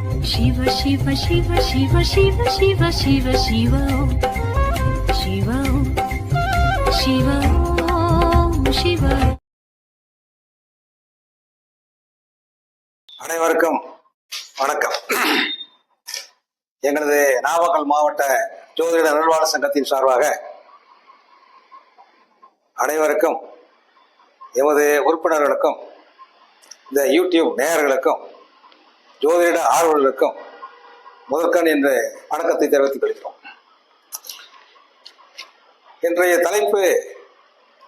சிவ சிவ சிவ சிவ சிவ சிவ சிவ சிவோ சிவோ சிவோ சிவ அனைவருக்கும் வணக்கம். எங்களது நாமக்கல் மாவட்ட ஜோதிட நிர்வாக சங்கத்தின் சார்பாக அனைவருக்கும் எமது உறுப்பினர்களுக்கும் இந்த யூடியூப் நேயர்களுக்கும் ஜோதிட ஆர்வலருக்கும் முதற்கண் என்று வணக்கத்தை தெரிவித்துக் கொள்கிறோம். இன்றைய தலைப்பு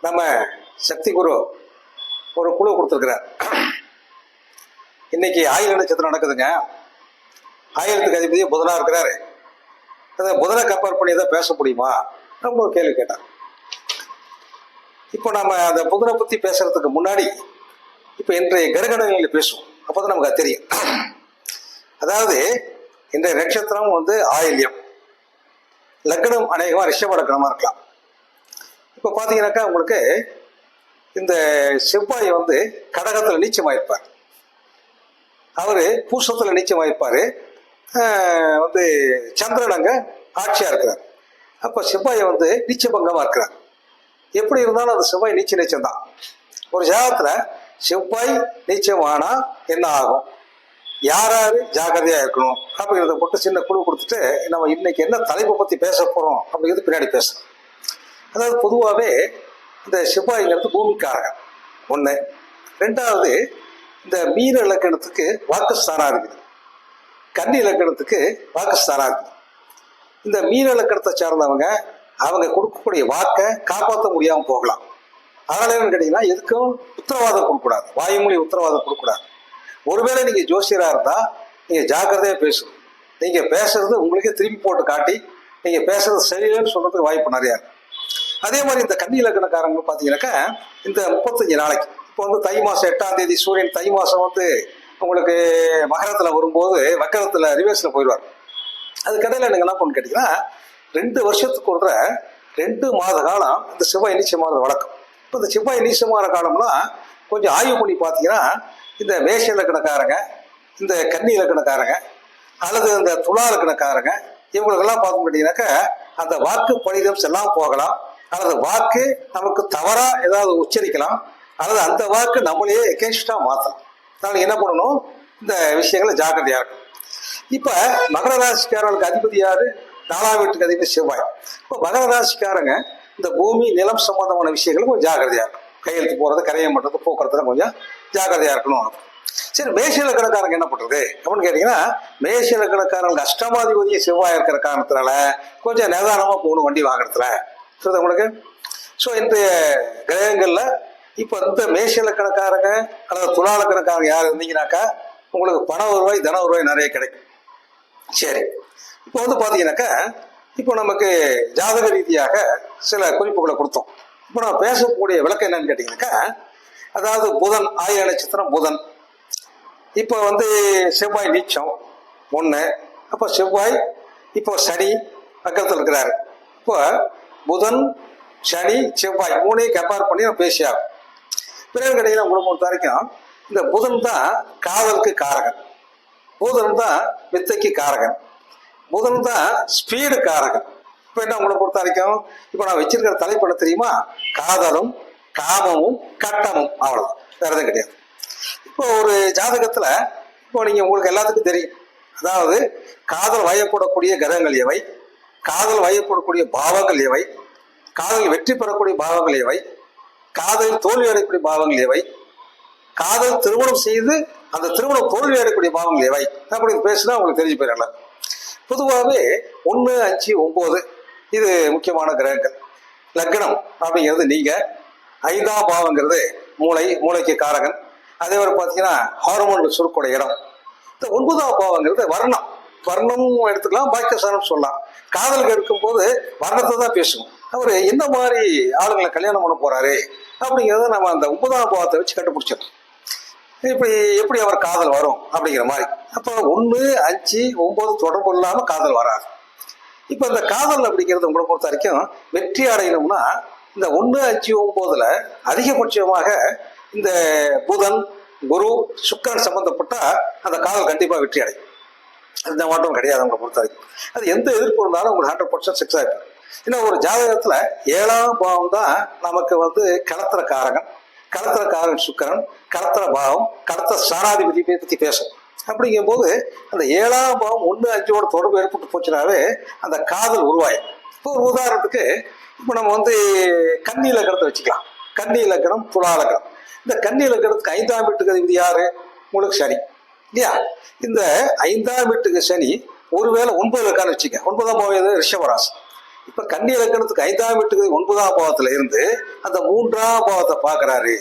நம்ம சக்தி குரு ஒரு குழு கொடுத்துருக்கிறார். இன்னைக்கு ஆயுள் நட்சத்திரம் நடக்குதுங்க. ஆயிரத்துக்கு அதிபதி புதனாக இருக்கிறாரு. அதை புதனை கம்பேர் பண்ணி எதாவது பேச முடியுமா? ரொம்ப ஒரு கேள்வி கேட்டார். இப்போ நம்ம அந்த புதனை பற்றி பேசுறதுக்கு முன்னாடி இப்போ இன்றைய கிரகணங்களில் பேசுவோம். அப்போ தான் நமக்கு அது தெரியும். அதாவது இன்றைய நட்சத்திரம் வந்து ஆயில்யம். லக்னம் அநேகமாக ரிஷப லக்னமாக இருக்கலாம். இப்போ பார்த்தீங்கன்னாக்கா உங்களுக்கு இந்த செவ்வாய் வந்து கடகத்தில் நீச்சமாயிருப்பார். அவர் பூசத்தில் நீச்சம் வந்து சந்திரன் அங்கே ஆட்சியாக இருக்கிறார். அப்போ செவ்வாய் வந்து நீச்சபங்கமாக இருக்கிறார். எப்படி இருந்தாலும் அந்த செவ்வாய் நீச்ச நீச்சம் தான் ஒரு ஜாதத்தில் செவ்வாய் நீச்சம் ஆனால் என்ன ஆகும்? யார் யாரு இருக்கணும்? அப்படிங்கிறத போட்டு சின்ன குழு கொடுத்துட்டு நம்ம இன்னைக்கு என்ன தலைப்பை பத்தி பேச போறோம் அப்படிங்கிறது பின்னாடி பேசணும். அதாவது பொதுவாகவே இந்த செவ்வாய்ங்கிறது பூமிக்காரகன். ஒன்று ரெண்டாவது இந்த மீன இலக்கணத்துக்கு வாக்குஸ்தானாக இருக்குது. கன்னி இலக்கணத்துக்கு வாக்குஸ்தானாக இருக்குது. இந்த மீன இலக்கணத்தை சார்ந்தவங்க அவங்க கொடுக்கக்கூடிய வாக்கை காப்பாற்ற முடியாமல் போகலாம். அதனால என்ன கேட்டிங்கன்னா எதுக்கும் உத்தரவாதம் கொடுக்கக்கூடாது. வாயுமொழி உத்தரவாதம் கொடுக்கக்கூடாது. ஒருவேளை நீங்கள் ஜோசியராக இருந்தால் நீங்கள் ஜாக்கிரதையாக பேசணும். நீங்கள் பேசுறது உங்களுக்கே திரும்பி போட்டு காட்டி நீங்கள் பேசுறது சரியில்லைன்னு சொல்கிறதுக்கு வாய்ப்பு நிறையா இருக்குது அதே மாதிரி இந்த கன்னி இலக்கணக்காரங்க பார்த்தீங்கன்னாக்கா இந்த முப்பத்தஞ்சு நாளைக்கு இப்போ வந்து தை மாதம் எட்டாம் தேதி சூரியன் தை மாதம் வந்து உங்களுக்கு மகரத்தில் வரும்போது வக்கரத்தில் ரிவர்ஸில் போயிடுவார். அதுக்கடையில் எனக்கு என்ன பண்ணு கேட்டிங்கன்னா ரெண்டு வருஷத்துக்கு ஒரு ரெண்டு மாத காலம் இந்த செவ்வாய் நீச்சமானது வழக்கம். இப்போ இந்த செவ்வாய் நீச்சமான காலம்லாம் கொஞ்சம் ஆய்வு பண்ணி பார்த்தீங்கன்னா இந்த மேஷ இலக்கணக்காரங்க இந்த கன்னி இலக்கணக்காரங்க அல்லது இந்த துளா இலக்கணக்காரங்க இவங்களுக்கெல்லாம் பார்க்க கேட்டீங்கன்னாக்கா அந்த வாக்கு பணிதம் எல்லாம் போகலாம். அல்லது வாக்கு நமக்கு தவறாக ஏதாவது உச்சரிக்கலாம். அல்லது அந்த வாக்கு நம்மளையே எகேன்ஸ்டாக மாற்றலாம் அதனால் என்ன பண்ணணும்? இந்த விஷயங்களை ஜாக்கிரதையாக இருக்கும் இப்போ மகர ராசிக்காரர்களுக்கு அதிபதி நாலாம் வீட்டுக்கு அதிபதி செவ்வாய். இப்போ மகர ராசிக்காரங்க இந்த பூமி நிலம் சம்பந்தமான விஷயங்களும் கொஞ்சம் ஜாக்கிரதையா இருக்கும் கையெழுத்து போகிறது கரையை மட்டும் போக்குறதுலாம் கொஞ்சம் ஜாக்கிரதையா இருக்கணும். சரி மேஷ இலக்கணக்காரங்க என்ன பண்றது? அப்படின்னு கேட்டீங்கன்னா மேஷ இலக்கணக்காரங்க அஷ்டமாதிபதியும் செவ்வாய் இருக்கிற காரணத்தினால கொஞ்சம் நிதானமா போகணும் வண்டி வாங்குறதுல. புரியுதா உங்களுக்கு? ஸோ இந்த கிரகங்கள்ல இப்போ இந்த மேஷ இலக்கணக்காரங்க அல்லது துலா இலக்கணக்காரங்க யார் இருந்தீங்கன்னாக்கா உங்களுக்கு பண வருவாய் தன வருவாய் நிறைய கிடைக்கும். சரி இப்போ வந்து பார்த்தீங்கன்னாக்கா இப்போ நமக்கு ஜாதக ரீதியாக சில குறிப்புகளை கொடுத்தோம். இப்போ நான் பேசக்கூடிய விளக்கம் என்னன்னு கேட்டிங்கனாக்கா அதாவது புதன் ஆயிர நட்சத்திரம் புதன். இப்போ வந்து செவ்வாய் நீச்சம் ஒன்று அப்போ செவ்வாய் இப்போ சனி பக்கத்தில் இருக்கிறாரு. இப்போ புதன் சனி செவ்வாய் மூணையும் கம்பேர் பண்ணி நம்ம பேசியாகும் பிறகு கடையில் உங்களை பொறுத்த வரைக்கும் இந்த புதன் தான் காதலுக்கு காரகன். புதன் தான் வித்தைக்கு காரகன். புதன் தான் ஸ்பீடு காரகன். இப்போ என்ன உங்களை பொறுத்த வரைக்கும்? இப்போ நான் வச்சிருக்கிற தலைப்பு என்ன தெரியுமா? காதலும் காமமும் கட்டமும் அவ்வளோதான் வேற எதுவும் கிடையாது. இப்போ ஒரு ஜாதகத்துல இப்போ நீங்க உங்களுக்கு எல்லாத்துக்கும் தெரியும். அதாவது காதல் வயப்படக்கூடிய கிரகங்கள் எவை? காதல் வயப்படக்கூடிய பாவங்கள் எவை? காதல் வெற்றி பெறக்கூடிய பாவங்கள் எவை? காதல் தோல்வி அடையக்கூடிய பாவங்கள் எவை? காதல் திருமணம் செய்து அந்த திருமணம் தோல்வி அடையக்கூடிய பாவங்கள் எவை? அப்படி பேசினா உங்களுக்கு தெரிஞ்சு போயிடலாம் பொதுவாகவே ஒன்று அஞ்சு ஒம்பது இது முக்கியமான கிரகங்கள். லக்னம் அப்படிங்கிறது நீங்கள் ஐந்தாம் பாவங்கிறது மூளை மூளைக்கு காரகன். அதே மாதிரி பார்த்தீங்கன்னா ஹார்மோன் சுருக்குடைய இடம். இந்த ஒன்பதாம் பாவங்கிறது வர்ணம். வர்ணமும் எடுத்துக்கலாம் பாக்கியசாரம் சொல்லலாம். காதலுக்கு இருக்கும்போது வர்ணத்தை தான் பேசுவோம். அவர் என்ன மாதிரி ஆளுங்களை கல்யாணம் பண்ண போறாரு அப்படிங்கிறத நம்ம அந்த ஒன்பதாம் பாவத்தை வச்சு கண்டுபிடிச்சிடலாம் இப்படி எப்படி அவர் காதல் வரும் அப்படிங்கிற மாதிரி. அப்போ ஒன்று அஞ்சு ஒம்பது தொடர்பு இல்லாமல் காதல் வராது. இப்போ இந்த காதல் அப்படிங்கிறது உங்களை பொறுத்த வரைக்கும் வெற்றி அடையணும்னா இந்த ஒன்று அஞ்சு ஒம்போதுல அதிகபட்சமாக இந்த புதன் குரு சுக்கரன் சம்பந்தப்பட்டா அந்த காதல் கண்டிப்பாக வெற்றி அடையும். எந்த மாட்டம் கிடையாது அவங்களை பொறுத்த வரைக்கும் அது எந்த எதிர்ப்பு இருந்தாலும் உங்களுக்கு ஹண்ட்ரட் பர்சன்ட் செக்ஸ் ஆகிடும் ஏன்னா ஒரு ஜாதகத்துல ஏழாம் பாவம் தான் நமக்கு வந்து கலத்திர காரகன் கலத்திர காரகன் சுக்கரன் கலத்திர பாவம் கலத்திர ஸ்தானாதிபதி பற்றி பேசும். அப்படிங்கும்போது அந்த ஏழாம் பாவம் ஒன்று அஞ்சோட தொடர்பு ஏற்பட்டு போச்சுனாவே அந்த காதல் உருவாயும் இப்போ ஒரு உதாரணத்துக்கு இப்போ நம்ம வந்து கன்னி இலக்கணத்தை வச்சுக்கலாம். கன்னி இலக்கணம் புலா இலக்கணம் இந்த கன்னி இலக்கணத்துக்கு ஐந்தாம் வீட்டுக்கு இது யாரு? உங்களுக்கு சனி. இல்லையா? இந்த ஐந்தாம் வீட்டுக்கு சனி ஒருவேளை ஒன்பது இலக்கணம் வச்சுக்க. ஒன்பதாம் பாவம் ரிஷபராசி இப்போ கன்னி இலக்கணத்துக்கு ஐந்தாம் வீட்டுக்கு ஒன்பதாம் பாவத்தில் இருந்து அந்த மூன்றாம் பாவத்தை பார்க்குறாரு.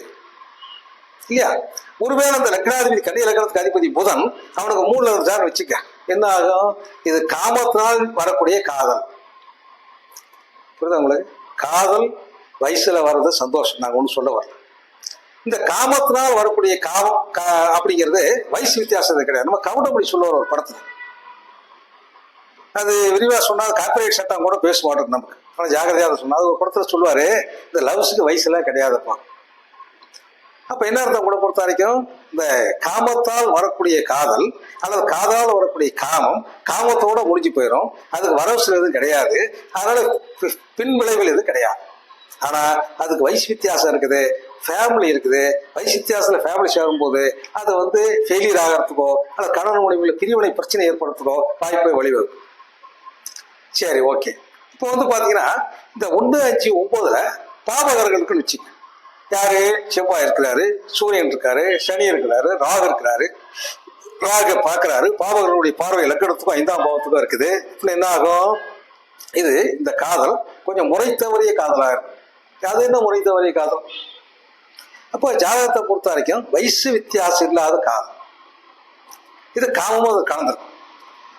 இல்லையா? ஒருவேளை அந்த லக்னாதிபதி கன்னி இலக்கணத்துக்கு அதிபதி புதன் அவனுக்கு மூணுல இருந்தான்னு வச்சுக்க. என்ன ஆகும்? இது காமத்தினால் வரக்கூடிய காதல். புரியுதா உங்களுக்கு காதல் வயசில் வர்றது சந்தோஷம். நாங்கள் ஒன்று சொல்ல வரல. இந்த காமத்தினால் வரக்கூடிய காமம் கா- அப்படிங்கிறது வயசு வித்தியாசம் கிடையாது. நம்ம கவுண்டமணி சொல்லுவார் ஒரு படத்தில். அது விரிவாக சொன்னால் கார்பரேட் சட்டம் கூட பேச மாட்டோம் நமக்கு ஆனால் ஜாகிரதையாக சொன்னால் அது ஒரு படத்தில் சொல்லுவார் இந்த லவ்ஸுக்கு வயசுலாம் கிடையாதுப்பான் அப்ப என்ன அர்த்தம் கூட பொறுத்த வரைக்கும்? இந்த காமத்தால் வரக்கூடிய காதல் அல்லது காதால் வரக்கூடிய காமம் காமத்தோட முடிஞ்சு போயிடும் அதுக்கு வரவு எதுவும் கிடையாது. அதனால பின் விளைவுகள் எதுவும் கிடையாது. ஆனா அதுக்கு வயசு வித்தியாசம் இருக்குது. ஃபேமிலி இருக்குது. வயசு வித்தியாசத்தில் ஃபேமிலி சேரும்போது அது வந்து ஃபெயிலியர் ஆகிறதுக்கோ அல்லது கணவன் மனைவியில் பிரிவினை பிரச்சனை ஏற்படுறதுக்கோ வாய்ப்பை வழிவகுக்கும். சரி ஓகே இப்போ வந்து பார்த்தீங்கன்னா இந்த ஒன்று அஞ்சு ஒம்போதில் பாபகர்களுக்குன்னு வச்சுக்கோங்க. யாரு? செவ்வாய் இருக்கிறாரு சூரியன் இருக்காரு சனி இருக்கிறாரு ராகு இருக்கிறாரு. ராக பார்க்குறாரு. பாவகர்களுடைய பார்வை லக்கணத்துக்கும் ஐந்தாம் பாவத்துக்கும் இருக்குது. இப்போ என்ன ஆகும்? இது இந்த காதல். கொஞ்சம் முறை தவறிய காதலா இருக்கும். அது என்ன முறை தவறிய காதல்? அப்போ ஜாதகத்தை பொறுத்த வரைக்கும் வயசு வித்தியாசம் இல்லாத காதல். இது காமமும் அது கலந்துருக்கும்.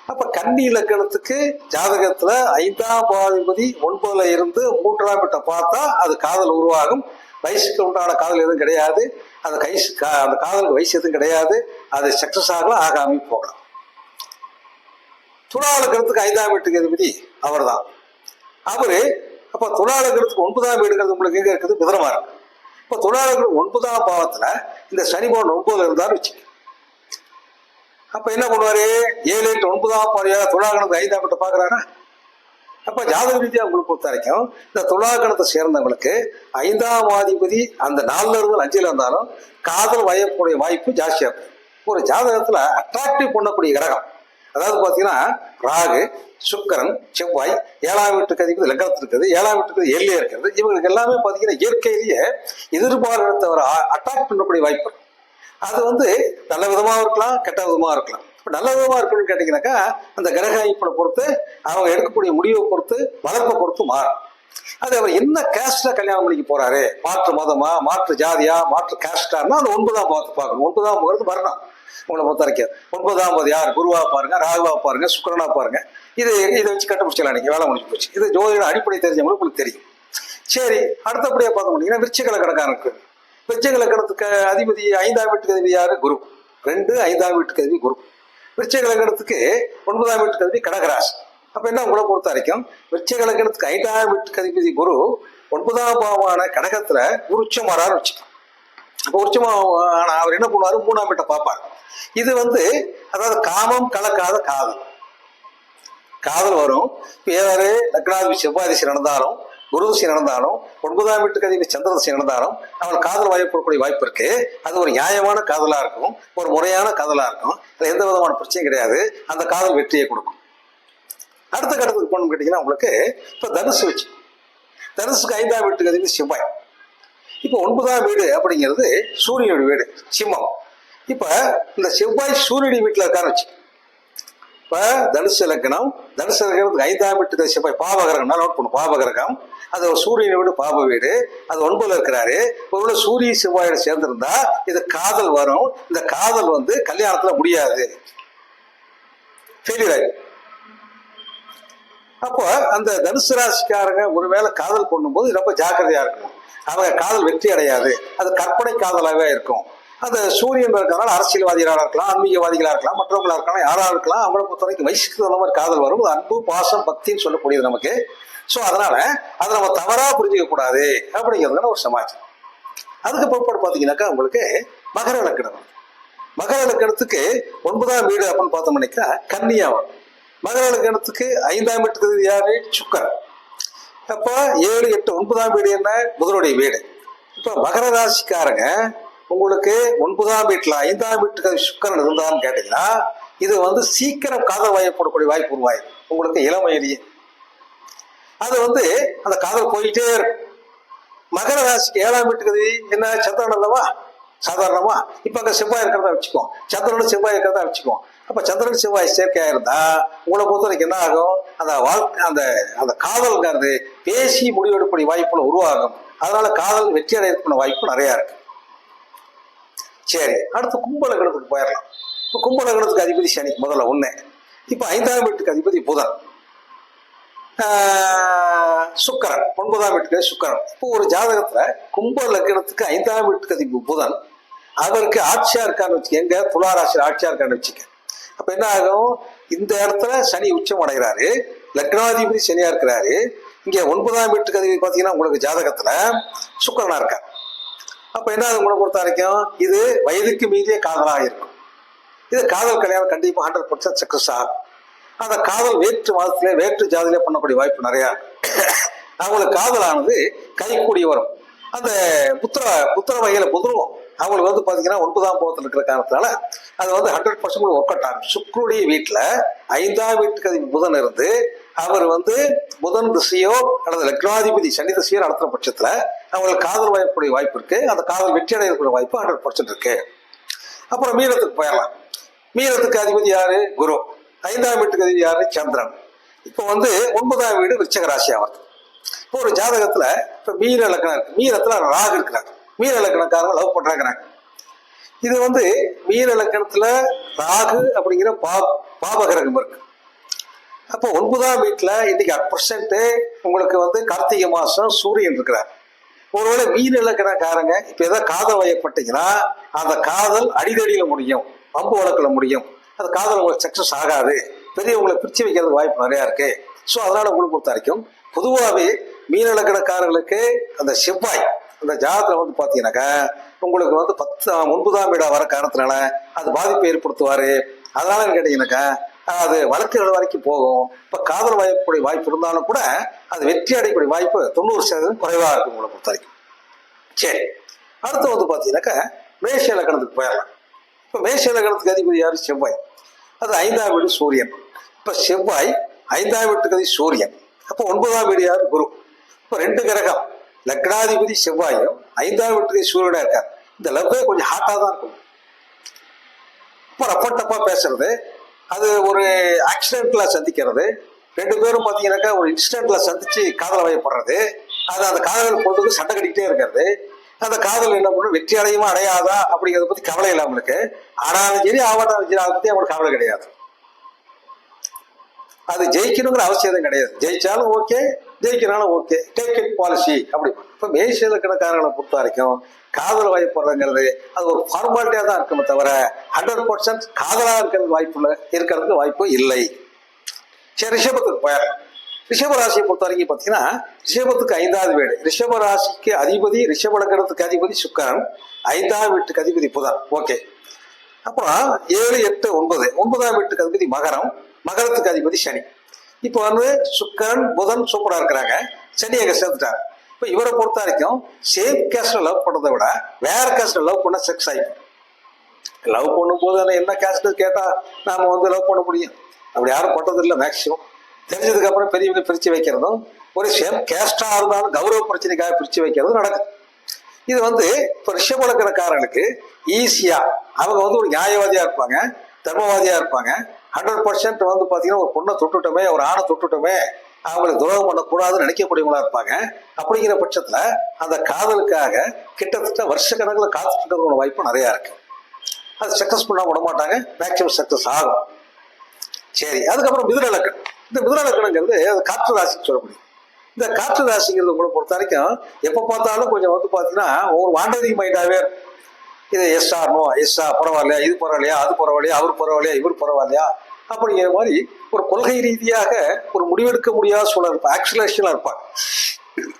அப்ப கன்னி இலக்கணத்துக்கு ஜாதகத்துல ஐந்தாம் பாதிபதி ஒன்பதுல இருந்து மூன்றாம் கிட்ட பார்த்தா அது காதல் உருவாகும். வயசுக்கு உண்டான காதல் எதுவும் கிடையாது. அந்த கை அந்த காதலுக்கு வயசு எதுவும் கிடையாது. அது சக்சஸ் ஆகலாம் ஆகாமல் போகலாம். துணாளுக்கிறதுக்கு ஐந்தாம் வீட்டுக்கு அதிபதி அவர் தான் அவரு அப்ப துணாளுக்கிறதுக்கு ஒன்பதாம் வீடுங்கிறது உங்களுக்கு எங்க இருக்குது? மிதனமா இருக்கு. இப்ப துணாளுக்கு ஒன்பதாம் பாவத்துல இந்த சனி பவன் ஒன்பது இருந்தாலும் வச்சுக்க அப்ப என்ன பண்ணுவாரு? ஏழு எட்டு ஒன்பதாம் பாரியா துணாளுக்கு ஐந்தாம் வீட்டை பாக்குறாரா அப்ப ஜாதக ரீதியாக உங்களுக்கு பொறுத்த வரைக்கும் இந்த துலாகணத்தை சேர்ந்தவங்களுக்கு ஐந்தாம் ஆதிபதி அந்த நாலுல இருந்து அஞ்சுல இருந்தாலும் காதல் வயக்கூடிய வாய்ப்பு ஜாஸ்தியா இருக்கும் ஒரு ஜாதகத்துல அட்ராக்டிவ் பண்ணக்கூடிய கிரகம். அதாவது பாத்தீங்கன்னா ராகு சுக்கரன் செவ்வாய் ஏழாம் வீட்டுக்கு அதிபதி லக்னத்தில் இருக்குது ஏழாம் வீட்டுக்கு எல்லையே இருக்கிறது இவங்களுக்கு எல்லாமே பாத்தீங்கன்னா இயற்கையிலேயே எதிர்பார்க்கிறத அட்ராக்ட் பண்ணக்கூடிய வாய்ப்பு அது வந்து நல்ல விதமாக இருக்கலாம் கெட்ட விதமாக இருக்கலாம். இப்போ நல்ல விதமா இருக்கணும்னு கேட்டிங்கனாக்கா அந்த கிரக அமைப்பை பொறுத்து அவங்க எடுக்கக்கூடிய முடிவை பொறுத்து வளர்ப்பை பொறுத்து மாறும். அது அவர் என்ன கேஸ்ட்ல கல்யாணம் பண்ணிக்க போறாரு? மாற்று மதமா மாற்று ஜாதியா மாற்று கேஸ்டார்னா அந்த ஒன்பதாம் பாவத்தை பார்க்கணும். ஒன்பதாம் பாவத்து வரணும் உங்களை பொறுத்த வரைக்கும். ஒன்பதாம் பாவம் யார்? குருவா பாருங்க ராகுவா பாருங்க சுக்கரனா பாருங்க. இது இதை வச்சு கண்டுபிடிச்சலாம் நீங்க. வேலை முடிஞ்சு போச்சு. இது ஜோதிட அடிப்படை தெரிஞ்சவங்களுக்கு உங்களுக்கு தெரியும். சரி அடுத்தபடியா பார்க்க முடியுங்கன்னா விருச்சிகல கணக்காரனுக்கு விருச்சிகல கணத்துக்கு அதிபதி ஐந்தாம் வீட்டுக்கு அதிபதி யாரு? குரு. ரெண்டு ஐந்தாம் வீட்டுக்கு அதிபதி குரு. விருச்சிக லக்கணத்துக்கு ஒன்பதாம் வீட்டு கதிபதி கடகராசி. அப்ப என்ன உங்களை பொறுத்த வரைக்கும்? விருச்சிக லக்கணத்துக்கு ஐந்தாம் வீட்டு கதிபதி குரு ஒன்பதாம் பாவமான கடகத்துல உருச்சம் வரான்னு அப்போ உச்சமா அவர் என்ன பண்ணுவாரு? மூணாம் வீட்டை பார்ப்பார். இது வந்து அதாவது காமம் கலக்காத காதல். காதல் வரும். இப்ப ஏதாவது லக்னாதிபதி செவ்வாதிசி நடந்தாலும் குரு நடந்தாலும் ஒன்பதாம் வீட்டுக்கு அதிபதி சந்திரதசி நடந்தாலும் அவள் காதல் வாய்ப்புக்கூடிய வாய்ப்பு இருக்கு. அது ஒரு நியாயமான காதலா இருக்கும் ஒரு முறையான காதலா இருக்கும். அது எந்த விதமான பிரச்சனையும் கிடையாது. அந்த காதல் வெற்றியை கொடுக்கும். அடுத்த கட்டத்துக்கு போகணும் கேட்டீங்கன்னா உங்களுக்கு இப்ப தனுசு வச்சு. தனுசுக்கு ஐந்தாம் வீட்டுக்கு அதிபதி செவ்வாய். இப்போ ஒன்பதாம் வீடு அப்படிங்கிறது சூரியனுடைய வீடு சிம்மம். இப்ப இந்த செவ்வாய் சூரியனுடைய வீட்டுல இருக்கான்னு வச்சு இப்போ தனுசு லக்னம் தனுசு லக்னத்துக்கு ஐந்தாம் வீட்டு செவ்வாய் பாவகிரகம் நோட் பண்ணும் பாவகிரகம். அது சூரியனை வீடு பாப வீடு. அது ஒன்பதுல இருக்கிறாரு. ஒருவேளை சூரிய செவ்வாயோட சேர்ந்திருந்தா இது காதல் வரும். இந்த காதல் வந்து கல்யாணத்தில் முடியாது. ஃபெயிலியர் ஆயிடும். அப்போ அந்த தனுசு ராசிக்காரங்க ஒருவேளை காதல் பண்ணும்போது ரொம்ப ஜாக்கிரதையாக இருக்கணும். அவங்க காதல் வெற்றி அடையாது. அது கற்பனை காதலாகவே இருக்கும். அந்த சூரியன் இருக்கிறனால அரசியல்வாதிகளாக இருக்கலாம் ஆன்மீகவாதிகளாக இருக்கலாம் மற்றவங்களா இருக்கலாம் யாராக இருக்கலாம் அவங்கள பொறுத்த வரைக்கும் வயசுக்கு தகுந்த மாதிரி காதல் வரும். அது அன்பு பாசம் பக்தின்னு சொல்லக்கூடியது நமக்கு. ஸோ அதனால அதை நம்ம தவறாக புரிஞ்சிக்க கூடாது அப்படிங்கிறதுனால ஒரு சமாச்சாரம். அதுக்கு பிற்பாடு பார்த்தீங்கன்னாக்கா உங்களுக்கு மகர லக்கணம். மகர லக்கணத்துக்கு ஒன்பதாம் வீடு அப்படின்னு பார்த்தோம்னாக்கா கன்னியா வரும். மகர லக்கணத்துக்கு ஐந்தாம் வீட்டுக்கு அதிபதி யாரு? சுக்கர் அப்போ ஏழு எட்டு ஒன்பதாம் வீடு என்ன? முதலுடைய வீடு. இப்போ மகர ராசிக்காரங்க உங்களுக்கு ஒன்பதாம் வீட்டில் ஐந்தாம் வீட்டுக்கு அது சுக்கரன் இருந்தான்னு கேட்டீங்கன்னா இது வந்து சீக்கிரம் காதல் வாயப்படக்கூடிய வாய்ப்பு உருவாயிடும் உங்களுக்கு இளமையிலேயே அது வந்து அந்த காதல் போயிட்டே இருக்கும். மகர ராசிக்கு ஏழாம் வீட்டுக்கு என்ன சந்திரன் அல்லவா? சாதாரணமா. இப்ப அங்க செவ்வாய் இருக்கிறதா வச்சுக்கோ. சந்திரன் செவ்வாய் இருக்கிறதா வச்சுக்கோ. அப்ப சந்திரன் செவ்வாய் சேர்க்கையா இருந்தா உங்களை பொறுத்த வரைக்கும் என்ன ஆகும்? அந்த வாழ்க்கை அந்த அந்த காதல்ங்கிறது பேசி முடிவெடுக்கக்கூடிய வாய்ப்புகள் உருவாகும். அதனால காதல் வெற்றி அடையக்கூடிய வாய்ப்பு நிறைய இருக்கு. சரி அடுத்து கும்பலகணத்துக்கு போயிடலாம் இப்போ கும்பலகணத்துக்கு அதிபதி சனி முதல்ல ஒன்று இப்போ ஐந்தாம் வீட்டுக்கு அதிபதி புதன். சுக்கரன். ஒன்பதாம் வீட்டுக்கு சுக்கரன். இப்போ ஒரு ஜாதகத்தில் கும்ப லக்னத்துக்கு ஐந்தாம் வீட்டுக்கு அதிபதி புதன். அவருக்கு ஆட்சியா இருக்கான்னு வச்சுக்க எங்க? துளாராசியில் ஆட்சியா இருக்கான்னு வச்சுக்க. அப்ப என்ன ஆகும்? இந்த இடத்துல சனி உச்சம் அடைகிறாரு. லக்னாதிபதி சனியா இருக்கிறாரு. இங்க ஒன்பதாம் வீட்டுக்கு அதிபதி பாத்தீங்கன்னா உங்களுக்கு ஜாதகத்துல சுக்கரனா இருக்கார். அப்ப என்ன ஆகும் உங்களை பொறுத்த வரைக்கும் இது வயதுக்கு மீறிய காதலாக இருக்கும். இது காதல் கல்யாணம் கண்டிப்பா ஹண்ட்ரட் பர்சன்ட் சக்சஸ் ஆகும் அந்த காதல் வேற்று மதத்திலே வேற்று ஜாதியிலே பண்ணக்கூடிய வாய்ப்பு நிறையா அவங்களுக்கு காதலானது கைகூடி வரும். அந்த புத்திர புத்திர வகையில புதுருவோம் அவங்களுக்கு வந்து பாத்தீங்கன்னா ஒன்பதாம் பாவத்தில் இருக்கிற காரணத்தினால அது வந்து ஹண்ட்ரட் பர்சன்ட் ஒர்க் அவுட் ஆகும். சுக்ருடைய வீட்டுல ஐந்தாம் வீட்டுக்கு புதன் இருந்து அவர் வந்து புதன் திசையோ அல்லது லக்னாதிபதி சனி திசையோ நடத்துற பட்சத்துல அவங்களுக்கு காதல் வாய்ப்புடைய வாய்ப்பு இருக்கு. அந்த காதல் வெற்றி அடையக்கூடிய வாய்ப்பு ஹண்ட்ரட் பர்சன்ட் இருக்கு. அப்புறம் மீனத்துக்கு போயிடலாம். மீனத்துக்கு அதிபதி யாரு? குரு. ஐந்தாம் வீட்டுக்கு அதிபதி யாரு? சந்திரன். இப்போ வந்து ஒன்பதாம் வீடு விருச்சக ராசியா வருது. இப்போ ஒரு ஜாதகத்துல இப்போ மீன இலக்கணம் இருக்கு. மீனத்துல ராகு இருக்கிறாங்க மீன இலக்கணக்காரங்க லவ் பண்றாங்கிறாங்க. இது வந்து மீன இலக்கணத்துல ராகு அப்படிங்கிற பா பாபகிரகம் இருக்கு. அப்போ ஒன்பதாம் வீட்டுல இன்னைக்கு அட் பர்சன்ட் உங்களுக்கு வந்து கார்த்திகை மாசம் சூரியன் இருக்கிறார். ஒருவேளை மீன் இலக்கணக்காரங்க இப்ப ஏதாவது காதல் வயப்பட்டீங்கன்னா அந்த காதல் அடிதடியில முடியும் பம்பு வழக்கில் முடியும். அந்த காதல் உங்களுக்கு சக்சஸ் ஆகாது. பெரியவங்களை பிரிச்சு வைக்கிறதுக்கு வாய்ப்பு நிறையா இருக்கு. ஸோ அதனால உங்களுக்கு பொறுத்த வரைக்கும் பொதுவாகவே மீன் இலக்கணக்காரர்களுக்கு அந்த செவ்வாய் அந்த ஜாதகத்தில் வந்து பார்த்தீங்கன்னாக்கா உங்களுக்கு வந்து பத்து ஒன்பதாம் வீடாக வர காரணத்தினால அது பாதிப்பை ஏற்படுத்துவார். அதனால கேட்டீங்கன்னாக்கா அது வழக்குகள் வரைக்கும் போகும். இப்ப காதல் வாய்ப்புடைய வாய்ப்பு இருந்தாலும் கூட அது வெற்றி அடையக்கூடிய வாய்ப்பு தொண்ணூறு சதவீதம் குறைவாக இருக்கும் உங்களை பொறுத்த வரைக்கும். சரி அடுத்து வந்து பார்த்தீங்கன்னாக்கா மேஷ இலக்கணத்துக்கு போயிடலாம். இப்போ மேஷ இலக்கணத்துக்கு அதிபதி யார்? செவ்வாய். அது ஐந்தாம் வீடு சூரியன். இப்போ செவ்வாய் ஐந்தாம் வீட்டுக்கு அதிபதி சூரியன். அப்போ ஒன்பதாம் வீடு யார்? குரு. இப்போ ரெண்டு கிரகம் லக்னாதிபதி செவ்வாயும் ஐந்தாம் வீட்டுக்கு சூரியனாக இருக்கார். இந்த லவ்வே கொஞ்சம் ஹாட்டாக தான் இருக்கும். இப்போ ரப்ப டப்பா பேசுறது அது ஒரு ஆக்சிடென்ட்ல சந்திக்கிறது. ரெண்டு பேரும் பார்த்தீங்கன்னாக்கா ஒரு இன்சிடென்ட்ல சந்திச்சு காதல் வயப்படுறது அது அந்த காதல் பொழுதுக்கு சண்டை கட்டிக்கிட்டே இருக்கிறது. அந்த காதல் என்ன பண்ணும்? வெற்றி அடையுமா அடையாதா? அப்படிங்கிறத பத்தி கவலை இல்லை அவங்களுக்கு ஆனாலும் சரி ஆவாட்டாலும் சரி அதை பத்தி அவங்களுக்கு கவலை கிடையாது. அது ஜெயிக்கணுங்கிற அவசியம் எதுவும் கிடையாது. ஜெயிச்சாலும் ஓகே ஜெயிக்கிறாலும் ஓகே டேக் இட் பாலிசி அப்படி. இப்போ மேய்ச்சல் இலக்கணக்காரர்களை பொறுத்த வரைக்கும் காதல் வயப்படுறதுங்கிறது அது ஒரு ஃபார்மாலிட்டியாக தான் இருக்குமே தவிர ஹண்ட்ரட் பர்சன்ட் காதலாக இருக்கிறது வாய்ப்பு இல்லை இருக்கிறதுக்கு வாய்ப்பு இல்லை. சரி ரிஷபத்துக்கு போயிடலாம் ரிஷப ராசியை பொறுத்த வரைக்கும் பார்த்தீங்கன்னா ரிஷபத்துக்கு ஐந்தாவது வீடு. ரிஷப ராசிக்கு அதிபதி ரிஷபலக்கணத்துக்கு அதிபதி சுக்கரன். ஐந்தாவது வீட்டுக்கு அதிபதி புதன். ஓகே. அப்புறம் ஏழு எட்டு ஒன்பது. ஒன்பதாம் வீட்டுக்கு அதிபதி மகரம். மகரத்துக்கு அதிபதி சனி. இப்போ வந்து சுக்கரன் புதன் சூப்பராக இருக்கிறாங்க. சனி அங்க சேர்த்துட்டாங்க இப்போ இவரை பொறுத்த வரைக்கும் சேம் கேஸ்ட்ல லவ் பண்ணதை விட வேற கேஸ்ட்ல லவ் பண்ண செக்ஸ் ஆகிடும் லவ் பண்ணும்போது ஆனா என்ன கேஸ்ட் கேட்டா நாம வந்து லவ் பண்ண முடியும். அப்படி யாரும் பண்றதில்லை மேக்சிமம் தெரிஞ்சதுக்கு அப்புறம் பெரியவங்க பிரிச்சு வைக்கிறதும் ஒரு சேம் கேஸ்டா இருந்தாலும் கௌரவ பிரச்சனைக்காக பிரிச்சு வைக்கிறதும் நடக்குது. இது வந்து இப்போ ரிஷபலக்கணக்காரர்களுக்கு ஈஸியா அவங்க வந்து ஒரு நியாயவாதியா இருப்பாங்க தர்மவாதியா இருப்பாங்க. ஹண்ட்ரட் பர்சன்ட் வந்து பார்த்தீங்கன்னா ஒரு பொண்ணை தொட்டுட்டோமே ஒரு ஆணை தொட்டுட்டோமே அவங்களை துரோகம் பண்ணக்கூடாதுன்னு நினைக்கக்கூடியவங்களா இருப்பாங்க. அப்படிங்கிற பட்சத்துல அந்த காதலுக்காக கிட்டத்தட்ட வருஷ கணக்கில் காத்துட்டு வாய்ப்பு நிறைய இருக்கு. அது சக்சஸ் பண்ண விட மாட்டாங்க மேக்சிமம் சக்சஸ் ஆகும். சரி அதுக்கப்புறம் மிதுன லக்கணம். இந்த மிதுன லக்கணங்கிறது அது காற்று ராசின்னு சொல்ல முடியும். இந்த காற்று ராசிங்கிறது உங்களை பொறுத்த வரைக்கும் எப்போ பார்த்தாலும் கொஞ்சம் வந்து பார்த்தீங்கன்னா ஒரு வாண்டரிங் மைண்டாகவே இருக்கும். இது எஸ் ஆர்னோ எஸ் ஆ பரவாயில்லையா இது பரவாயில்லையா அது பரவாயில்லையா அவர் பரவாயில்லையா இவர் பரவாயில்லையா அப்படிங்கிற மாதிரி ஒரு கொள்கை ரீதியாக ஒரு முடிவெடுக்க முடியாத சூழல் இருப்பாங்க ஆக்சுவலேஷனாக இருப்பாங்க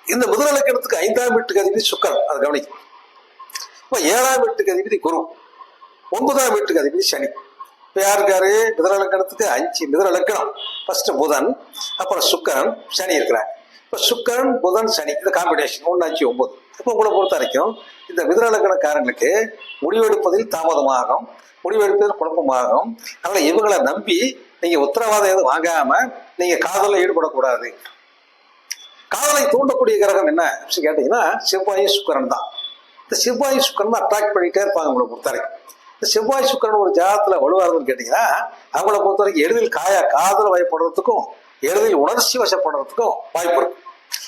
இந்த மிதுன ஐந்தாம் வீட்டுக்கு அதிபதி சுக்கரன். அதை கவனிக்கும் இப்போ ஏழாம் வீட்டுக்கு அதிபதி குரு. ஒன்பதாம் வீட்டுக்கு அதிபதி சனி. இப்போ யாருக்காரு மிதன லக்கணத்துக்கு அஞ்சு மிதலக்கணம் ஃபர்ஸ்ட் புதன் அப்புறம் சுக்கரன் சனி இருக்கிறாங்க இப்போ சுக்கரன் புதன் சனி. இந்த காம்பினேஷன் ஒன்றாச்சு ஒன்பது. இப்போ உங்களை பொறுத்த வரைக்கும் இந்த மிதன முடிவெடுப்பதில் தாமதமாகும். முடிவெடுப்பதில் குழப்பமாகும். அதனால் இவங்களை நம்பி நீங்கள் உத்தரவாதம் எதுவும் வாங்காம நீங்கள் காதலில் ஈடுபடக்கூடாது. காதலை தூண்டக்கூடிய கிரகம் என்ன அப்படின்னு கேட்டீங்கன்னா செவ்வாய் சுக்கரன் தான். இந்த செவ்வாய் சுக்கரன் அட்ராக்ட் பண்ணிட்டே இருப்பாங்க உங்களை பொறுத்த வரைக்கும். இந்த செவ்வாய் சுக்கரன் ஒரு ஜாதத்துல வலுவாருன்னு கேட்டீங்கன்னா அவங்கள பொறுத்த வரைக்கும் எளிதில் காயா காதல் வயப்படுறதுக்கும் எளிதில் உணர்ச்சி வசப்படுறதுக்கும் வாய்ப்பு இருக்கு.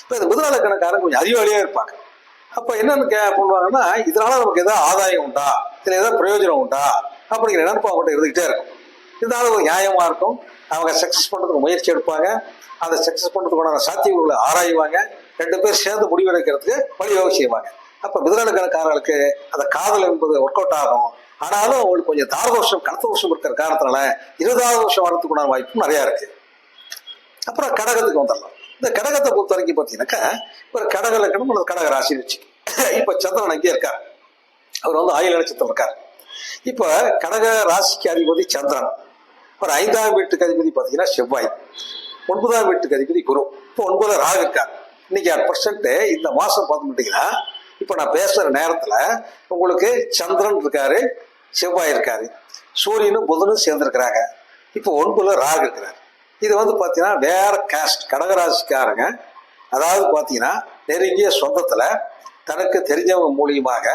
இப்போ இந்த முதலாளி கணக்காரங்க கொஞ்சம் அறிவாளியாக இருப்பாங்க. அப்போ என்னன்னு கே பண்ணுவாங்கன்னா இதனால நமக்கு ஏதாவது ஆதாயம் உண்டா? இதில் ஏதாவது பிரயோஜனம் உண்டா? அப்படிங்கிற நினைப்பு அவங்ககிட்ட இருந்துகிட்டே இருக்கும். இருந்தாலும் ஒரு நியாயமாக இருக்கும். அவங்க சக்ஸஸ் பண்ணுறதுக்கு முயற்சி எடுப்பாங்க. அதை சக்ஸஸ் பண்ணுறதுக்கான சாத்தியங்களை ஆராய்வாங்க. ரெண்டு பேர் சேர்ந்து முடிவெடுக்கிறதுக்கு வழிவகை செய்வாங்க. அப்ப மிதனக்காரர்களுக்கு அந்த காதல் என்பது ஒர்க் அவுட் ஆகும். ஆனாலும் அவங்களுக்கு கொஞ்சம் தார வருஷம் கடத்த வருஷம் இருக்கிற காரணத்தினால இருபதாவது வருஷம் வரத்துக்குண்டான வாய்ப்பும் நிறையா இருக்குது அப்புறம் கடகத்துக்கு வந்துடலாம் இந்த கடகத்தை பொறுத்த வரைக்கும் பார்த்தீங்கன்னாக்கா ஒரு கடக லக்கணம் அல்லது கடக ராசி வச்சு. இப்போ சந்திரன் அங்கே இருக்கார். அவர் வந்து ஆயுள் நட்சத்திரம் இருக்கார். இப்போ கடக ராசிக்கு அதிபதி சந்திரன். ஒரு ஐந்தாம் வீட்டுக்கு அதிபதி பார்த்தீங்கன்னா செவ்வாய். ஒன்பதாம் வீட்டுக்கு அதிபதி குரு. இப்போ ஒன்பதாம் ராகு இருக்கார். இன்னைக்கு அட் பர்சன்ட் இந்த மாதம் பார்த்துக்கிட்டீங்கன்னா இப்போ நான் பேசுகிற நேரத்தில் உங்களுக்கு சந்திரன் இருக்காரு செவ்வாய் இருக்காரு. சூரியனும் புதனும் சேர்ந்துருக்கிறாங்க. இப்போ ஒன்பதுல ராகு இருக்கிறார். இது வந்து பார்த்தீங்கன்னா வேற காஸ்ட் கடகராசிக்காரங்க. அதாவது பார்த்தீங்கன்னா நெருங்கிய சொந்தத்தில் தனக்கு தெரிஞ்சவங்க மூலியமாக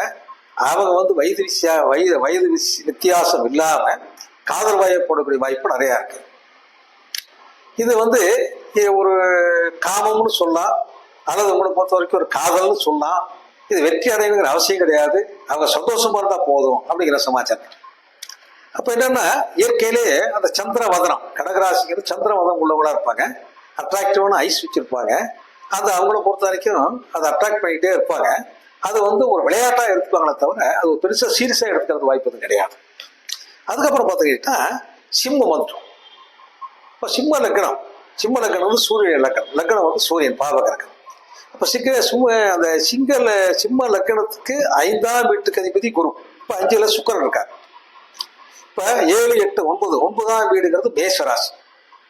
அவங்க வந்து வயது விசியா வயது வயது வித்தியாசம் இல்லாமல் காதல் வயப்படக்கூடிய வாய்ப்பு நிறையா இருக்கு. இது வந்து இது ஒரு காமம்னு சொல்லலாம் அல்லது உங்களை பொறுத்த வரைக்கும் ஒரு காதல்னு சொல்லலாம். இது வெற்றி அடையணுங்கிற அவசியம் கிடையாது. அவங்க சந்தோஷமா இருந்தால் போதும் அப்படிங்கிற சமாச்சாரம். அப்ப என்னன்னா இயற்கையிலே அந்த சந்திரவதனம் கடகராசிங்கிறது சந்திரவதனம் உள்ளவங்களா இருப்பாங்க. அட்ராக்டிவான ஐஸ் வச்சிருப்பாங்க அது அவங்கள பொறுத்த வரைக்கும் அதை அட்ராக்ட் பண்ணிக்கிட்டே இருப்பாங்க. அது வந்து ஒரு விளையாட்டாக எடுத்துப்பாங்களே தவிர அது ஒரு சீரியஸாக சீரியஸா எடுத்துக்கிறது வாய்ப்பு எதுவும் கிடையாது. அதுக்கப்புறம் பார்த்துக்கிட்டா சிம்மம் வந்துடும் இப்போ சிம்ம லக்னம். சிம்ம லக்னம் வந்து சூரியன் லக்னம். லக்னம் வந்து சூரியன் பாவகிரகம் அப்போ சிங்க சிம்ம அந்த சிங்கல சிம்ம லக்கணத்துக்கு ஐந்தாம் வீட்டுக்கு அதிபதி குரு. இப்போ அஞ்சில் சுக்கரன் இருக்கார். இப்போ ஏழு எட்டு ஒன்பது ஒன்பதாம் வீடுங்கிறது மேசராசி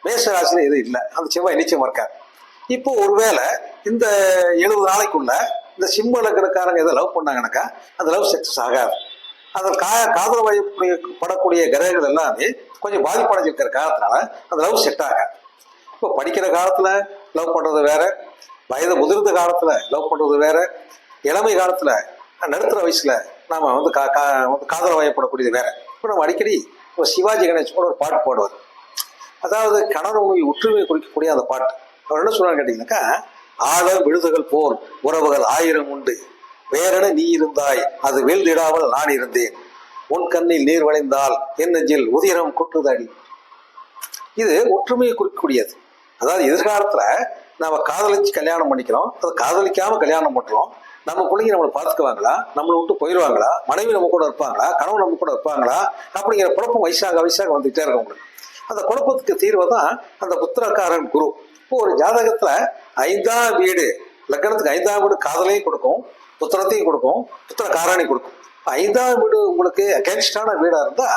மேசராசியில் எதுவும் இல்லை. அந்த செவ்வாய் நிச்சயமா இருக்கார். இப்போ ஒருவேளை இந்த எழுபது நாளைக்குள்ள இந்த சிம்ம லக்கணக்காரங்க எதை லவ் பண்ணாங்கனாக்கா அந்த லவ் சக்சஸ் ஆகாது. அதில் கா காதல் வயப்படைய படக்கூடிய கிரகங்கள் எல்லாமே கொஞ்சம் பாதிப்படைஞ்சிருக்கிற காலத்தினால அந்த லவ் செட் ஆகாது. இப்போ படிக்கிற காலத்தில் லவ் பண்ணுறது வேற வயது முதிர்ந்த காலத்தில் லவ் பண்ணுறது வேற இளமை காலத்தில் நடுத்தர வயசில் நாம் வந்து கா கா வந்து காதல் வயப்படக்கூடியது வேற. இப்போ நம்ம அடிக்கடி இப்போ சிவாஜி கணேஷ் கூட ஒரு பாட்டு பாடுவார். அதாவது கணவன் உணவில் ஒற்றுமையை குறிக்கக்கூடிய அந்த பாட்டு. அவர் என்ன சொல்றாரு கேட்டீங்கன்னாக்கா ஆழ விழுதுகள் போர் உறவுகள் ஆயிரம் உண்டு. வேறென நீ இருந்தாய் அது வீழ்ந்திடாமல் நான் இருந்தேன். உன் கண்ணில் நீர் வளைந்தால் என் நெஞ்சில் உதிரம் கொட்டுதடி இது ஒற்றுமையை குறிக்கக்கூடியது. அதாவது எதிர்காலத்தில் நாம் காதலிச்சு கல்யாணம் பண்ணிக்கிறோம் அது காதலிக்காமல் கல்யாணம் பண்ணுறோம் நம்ம பிள்ளைங்க நம்மளை பார்த்துக்குவாங்களா? நம்மளை விட்டு போயிடுவாங்களா? மனைவி நம்ம கூட இருப்பாங்களா? கணவன் நம்ம கூட இருப்பாங்களா? அப்படிங்கிற குழப்பம் வயசாக வயசாக வந்துகிட்டே இருக்கும் உங்களுக்கு. அந்த குழப்பத்துக்கு தீர்வு தான் அந்த புத்திரக்காரன் குரு. இப்போ ஒரு ஜாதகத்துல ஐந்தாம் வீடு லக்னத்துக்கு ஐந்தாம் வீடு காதலையும் கொடுக்கும் புத்திரத்தையும் கொடுக்கும் புத்திரக்காரனையும் கொடுக்கும். ஐந்தாம் வீடு உங்களுக்கு அகேன்ஸ்டான வீடா இருந்தா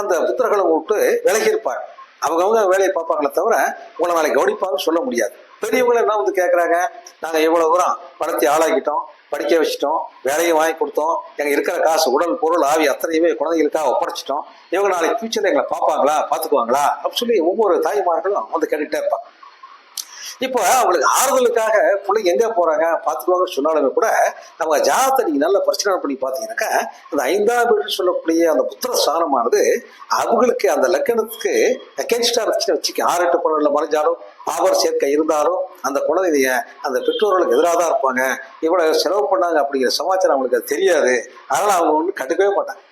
அந்த புத்திரகளை விட்டு விலகி இருப்பாங்க அவங்கவுங்க வேலையை பார்ப்பாங்களே தவிர உங்களை நாளை கவனிப்பாங்கன்னு சொல்ல முடியாது. பெரியவங்களை என்ன வந்து கேட்குறாங்க நாங்கள் எவ்வளோ தூரம் பணத்தை ஆளாக்கிட்டோம் படிக்க வச்சிட்டோம் வேலையை வாங்கி கொடுத்தோம் எங்கள் இருக்கிற காசு உடல் பொருள் ஆவி அத்தனையுமே குழந்தைகளுக்காக ஒப்படைச்சிட்டோம். இவங்க நாளைக்கு ஃபியூச்சரில் எங்களை பார்ப்பாங்களா பார்த்துக்குவாங்களா? அப்படின்னு சொல்லி ஒவ்வொரு தாய்மார்களும் வந்து கேட்டுகிட்டே இருப்பாங்க. இப்போ அவங்களுக்கு ஆறுதலுக்காக பிள்ளைங்க எங்க போறாங்க பார்த்துக்குவாங்கன்னு சொன்னாலுமே கூட அவங்க ஜாதத்தை நீங்க நல்ல பிரச்சனை பண்ணி பார்த்தீங்கன்னாக்கா அந்த ஐந்தாம் வீடு சொல்லக்கூடிய அந்த புத்திர ஸ்தானமானது அவங்களுக்கு அந்த லக்கணத்துக்கு அகேன்ஸ்டா இருந்துச்சுன்னு வச்சுக்க ஆறு எட்டு பன்னெண்டுல மறைஞ்சாலும் ஆபர் சேர்க்கை இருந்தாலும் அந்த குழந்தைய அந்த பெற்றோர்களுக்கு எதிராக தான் இருப்பாங்க. இவ்வளவு செலவு பண்ணாங்க அப்படிங்கிற சமாச்சாரம் அவங்களுக்கு அது தெரியாது. அதனால அவங்க ஒன்றும் கண்டுக்கவே மாட்டாங்க.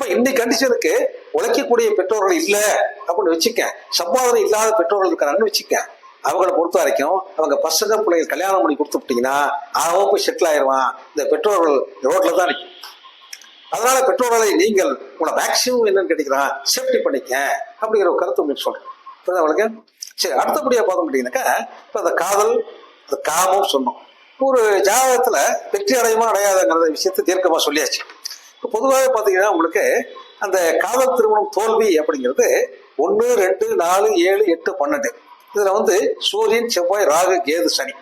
இப்ப இந்த கண்டிஷனுக்கு உழைக்கக்கூடிய பெற்றோர்கள் இல்ல அப்படின்னு வச்சுக்க சம்பாதனை இல்லாத பெற்றோர்கள் இருக்கிறாங்கன்னு வச்சுக்க அவங்களை பொறுத்த வரைக்கும் அவங்க பசங்க பிள்ளைங்க கல்யாணம் பண்ணி கொடுத்து விட்டீங்கன்னா அவன் போய் செட்டில் ஆயிடுவான் இந்த பெற்றோர்கள் ரோட்ல தான் நிற்கும் அதனால பெற்றோர்களை நீங்கள் உங்களை மேக்சிமம் என்னன்னு கேட்டீங்கன்னா சேஃப்டி பண்ணிக்க அப்படிங்கிற ஒரு கருத்து உங்களுக்கு சொல்றேன். இப்போ அவளுக்கு சரி அடுத்தபடியாக பார்த்தோம் அப்படின்னாக்கா இப்போ அந்த காதல் அந்த காமம் சொன்னோம். ஒரு ஜாதகத்தில் வெற்றி அடையுமா அடையாதுங்கிற விஷயத்தை தீர்க்கமாக சொல்லியாச்சு. பொதுவாக பார்த்தீங்கன்னா உங்களுக்கு அந்த காதல் திருமணம் தோல்வி அப்படிங்கிறது ஒன்று ரெண்டு நாலு ஏழு எட்டு பன்னெண்டு. இதில் வந்து சூரியன் செவ்வாய் ராகு கேது சனி.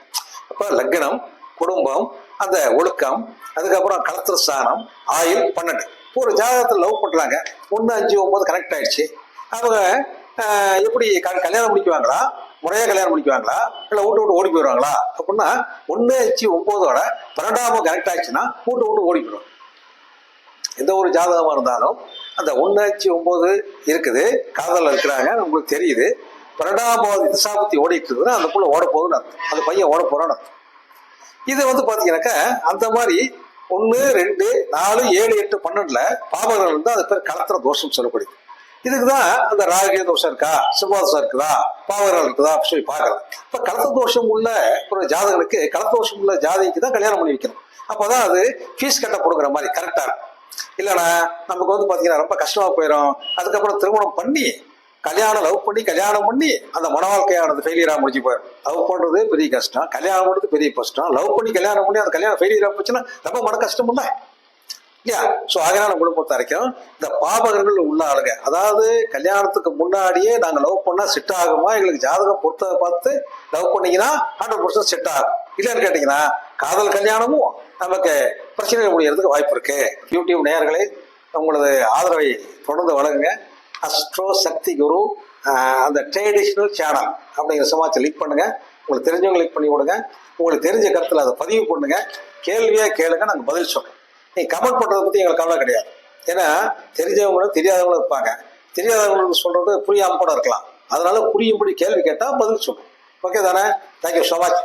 அப்போ லக்னம் குடும்பம் அந்த ஒழுக்கம் அதுக்கப்புறம் களத்திர ஸ்தானம் ஆயுள் பன்னெண்டு. இப்போ ஒரு ஜாதகத்தில் லவ் பண்ணுறாங்க ஒன்று அஞ்சு ஒம்பது கனெக்ட் ஆயிடுச்சு. அவங்க எப்படி க- கல்யாணம் முடிக்குவாங்களா? முறையாக கல்யாணம் முடிக்குவாங்களா? இல்லை விட்டு விட்டு ஓடி போயிடுவாங்களா அப்படின்னா ஒன்று அஞ்சு ஒம்போதோட பன்னெண்டாவது கனெக்ட் ஆயிடுச்சுன்னா விட்டு விட்டு ஓடி போயிடும் எந்த ஒரு ஜாதகமாக இருந்தாலும் அந்த ஒன்று ஒம்பது இருக்குது. காதலில் இருக்கிறாங்க உங்களுக்கு தெரியுது. பன்னெண்டாம் திசாபுத்தி ஓடிட்டு இருக்குதுன்னா அந்த பிள்ளை ஓட போகுதுன்னு அர்த்தம். அந்த பையன் ஓட போகிறான்னு அர்த்தம். இது வந்து பார்த்தீங்கன்னாக்கா அந்த மாதிரி ஒன்று ரெண்டு நாலு ஏழு எட்டு பன்னெண்டில் பாவங்கள் இருந்தால் அது பேர் கலத்திர தோஷம் சொல்லப்படுது. இதுக்கு தான் அந்த ராகு தோஷம் இருக்கா? சிவாதோஷம் இருக்குதா? பாவகர்கள் இருக்குதா? அப்படின்னு சொல்லி பார்க்கலாம் இப்போ கலத்த தோஷம் உள்ள ஒரு ஜாதகனுக்கு கலத்த தோஷம் உள்ள ஜாதகிக்கு தான் கல்யாணம் பண்ணி வைக்கணும். அப்போதான் அது ஃபீஸ் கட்ட கொடுக்குற மாதிரி கரெக்டாக இருக்கும். இல்லைனா நமக்கு வந்து பார்த்தீங்கன்னா ரொம்ப கஷ்டமாக போயிடும் அதுக்கப்புறம் திருமணம் பண்ணி கல்யாணம் லவ் பண்ணி கல்யாணம் பண்ணி அந்த மன வாழ்க்கையானது ஃபெயிலியராக முடிஞ்சு போயிடும் லவ் பண்ணுறது பெரிய கஷ்டம். கல்யாணம் பண்ணுறது பெரிய கஷ்டம். லவ் பண்ணி கல்யாணம் பண்ணி அந்த கல்யாணம் ஃபெயிலியராக போச்சுன்னா ரொம்ப மன கஷ்டம் இல்லை? இல்லையா? ஸோ அதனால உங்களை பொறுத்த வரைக்கும் இந்த பாபகங்கள் உள்ள ஆளுங்க அதாவது கல்யாணத்துக்கு முன்னாடியே நாங்கள் லவ் பண்ணால் செட் ஆகுமா? எங்களுக்கு ஜாதகம் பொறுத்த பார்த்து லவ் பண்ணிங்கன்னா ஹண்ட்ரட் பர்சன்ட் செட் ஆகும். இல்லைன்னு கேட்டிங்கன்னா காதல் கல்யாணமும் நமக்கு பிரச்சனை முடியறதுக்கு வாய்ப்பு இருக்கு யூடியூப் நேயர்களே உங்களது ஆதரவை தொடர்ந்து வழங்குங்க. அஸ்ட்ரோ சக்தி குரு அந்த ட்ரெடிஷ்னல் சேனல் அப்படிங்கிற சமாச்சாரம் லிக் பண்ணுங்க. உங்களுக்கு தெரிஞ்சவங்க லிக் பண்ணி விடுங்க. உங்களுக்கு தெரிஞ்ச கருத்தில் அதை பதிவு பண்ணுங்க. கேள்வியாக கேளுங்க நாங்கள் பதில் சொல்கிறோம் நீங்கள் கமெண்ட் பண்ணுறதை பற்றி எங்களுக்கு கவலை கிடையாது. ஏன்னா தெரிஞ்சவங்களும் தெரியாதவங்களும் இருப்பாங்க. தெரியாதவங்களுக்கு சொல்கிறது புரியாமல் கூட இருக்கலாம். அதனால புரியும்படி கேள்வி கேட்டால் பதில் சொல்லும் ஓகே தானே? Thank you so much